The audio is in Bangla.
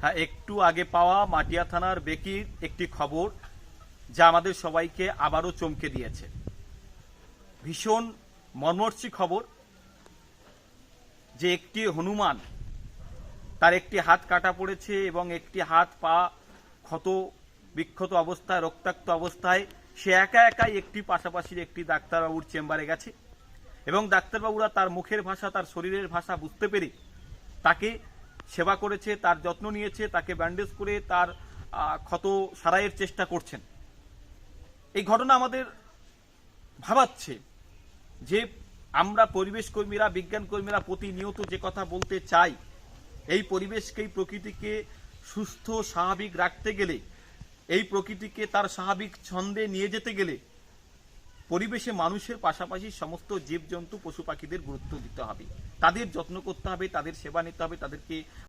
হ্যাঁ একটু আগে পাওয়া মাটিয়া থানার বেকির একটি খবর যা আমাদের সবাইকে আবারও চমকে দিয়েছে। ভীষণ মর্মর্ষী খবর যে একটি হনুমান তার একটি হাত কাটা পড়েছে এবং একটি হাত পা ক্ষত, বিক্ষত অবস্থায়, রক্তাক্ত অবস্থায় সে একা একাই একটি পাশাপাশি একটি ডাক্তারবাবুর চেম্বারে গেছে এবং ডাক্তারবাবুরা তার মুখের ভাষা, তার শরীরের ভাষা বুঝতে পেরে তাকে সেবা করেছে, তার যত্ন নিয়েছে, তাকে ব্যান্ডেজ করে তার ক্ষত সারাইয়ের চেষ্টা করছেন। এই ঘটনা আমাদের ভাবাচ্ছে যে আমরা পরিবেশ কর্মীরা, বিজ্ঞান কর্মীরা প্রতিনিয়ত যে কথা বলতে চাই, এই পরিবেশকে এই প্রকৃতিকে সুস্থ, স্বাভাবিক রাখতে গেলে, এই প্রকৃতিকে তার স্বাভাবিক ছন্দে নিয়ে যেতে গেলে পরিবেশে মানুষের পাশাপাশি সমস্ত জীবজন্তু, পশু পাখিদের গুরুত্ব দিতে হবে। তাদের যত্ন করতে হবে, তাদের সেবা নিতে হবে, তাদেরকে